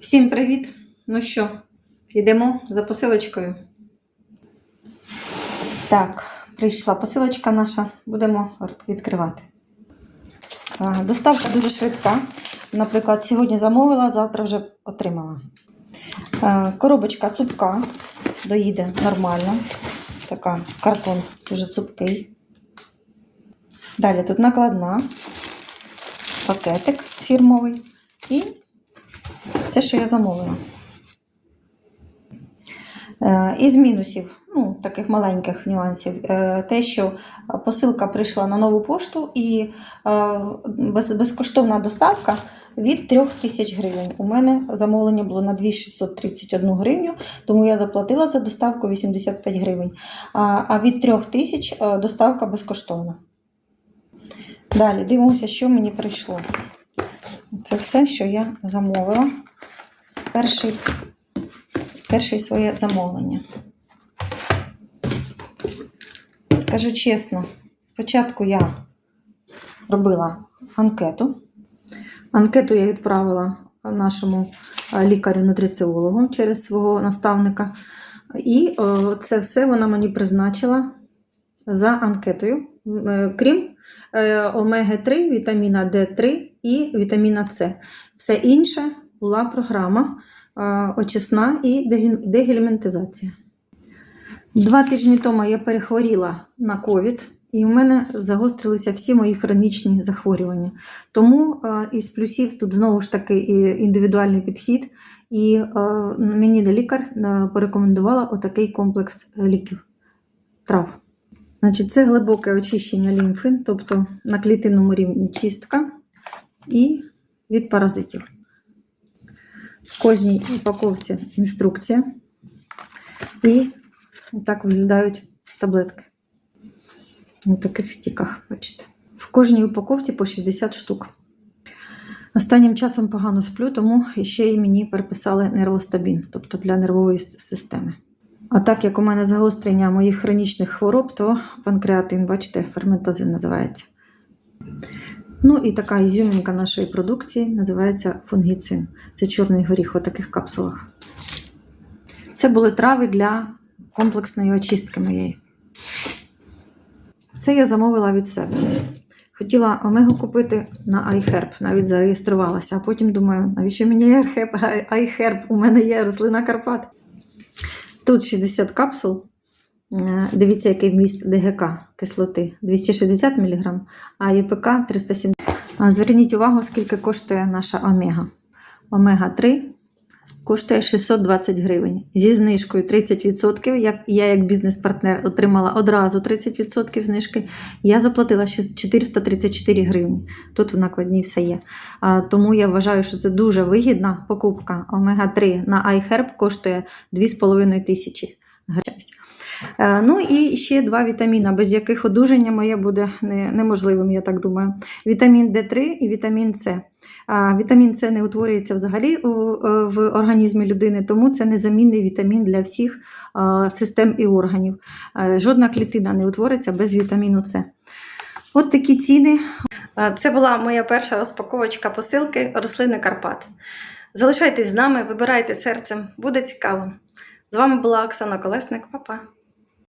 Всім привіт! Ну що, йдемо за посилочкою. Так, прийшла посилочка наша, будемо відкривати. Доставка дуже швидка. Наприклад, сьогодні замовила, завтра вже отримала. Коробочка цупка, доїде нормально. Така картон дуже цупкий. Далі тут накладна, пакетик фірмовий і все, що я замовила. Е, Із мінусів, ну, таких маленьких нюансів, е, те, що посилка прийшла на нову пошту і е, безкоштовна доставка від 3 тисяч гривень. У мене замовлення було на 2631 гривню, тому я заплатила за доставку 85 гривень. А, від 3 тисяч доставка безкоштовна. Далі дивимося, що мені прийшло. Це все, що я замовила. Перший, перший своє замовлення. Скажу чесно, спочатку я робила анкету. Анкету я відправила нашому е, лікарю-нутриціологу через свого наставника. І це все вона мені призначила за анкетою, Е, крім е, омеги-3, вітаміна D3 і вітаміна С. Все інше була програма очисна і дегельмінтизація. Два тижні тому я перехворіла на ковід, і в мене загострилися всі мої хронічні захворювання. Тому із плюсів тут знову ж таки індивідуальний підхід, і мені лікар порекомендувала отакий комплекс ліків трав. Значить, це глибоке очищення лімфи, тобто на клітинному рівні чистка і від паразитів. В кожній упаковці інструкція. І так виглядають таблетки. На таких стіках, бачите. В кожній упаковці по 60 штук. Останнім часом погано сплю, тому ще й мені переписали нервостабін, тобто для нервової системи. А так як у мене загострення моїх хронічних хвороб, то панкреатин, бачите, ферментозин називається. Ну і така ізюмінка нашої продукції називається фунгіцин. Це чорний горіх у таких капсулах. Це були трави для комплексної очистки моєї. Це я замовила від себе. Хотіла омегу купити на iHerb, навіть зареєструвалася, а потім думаю, навіщо мені iHerb? iHerb? У мене є рослина Карпат. Тут 60 капсул. Е, Дивіться, який вміст ДГК кислоти 260 мг, а ЄПК 370 А Зверніть увагу, скільки коштує наша омега. Омега 3 коштує 620 гривень. Зі знижкою 30%. Як я, як бізнес-партнер, отримала одразу 30% знижки. Я заплатила 434 гривні. Тут в накладній все є. А, тому я вважаю, що це дуже вигідна покупка. Омега 3 на iHerb коштує 2,5 тисячі. Е, Ну і ще два вітаміна, без яких одужання моє буде неможливим, я так думаю. Вітамін D3 і вітамін С. Вітамін С не утворюється взагалі е, в організмі людини, тому це незамінний вітамін для всіх е, систем і органів. Е, Жодна клітина не утвориться без вітаміну С. От такі ціни. Е, Це була моя перша розпаковочка посилки рослини Карпат. Залишайтесь з нами, вибирайте серцем, буде цікаво. З вами була Оксана Колесник. Па-па.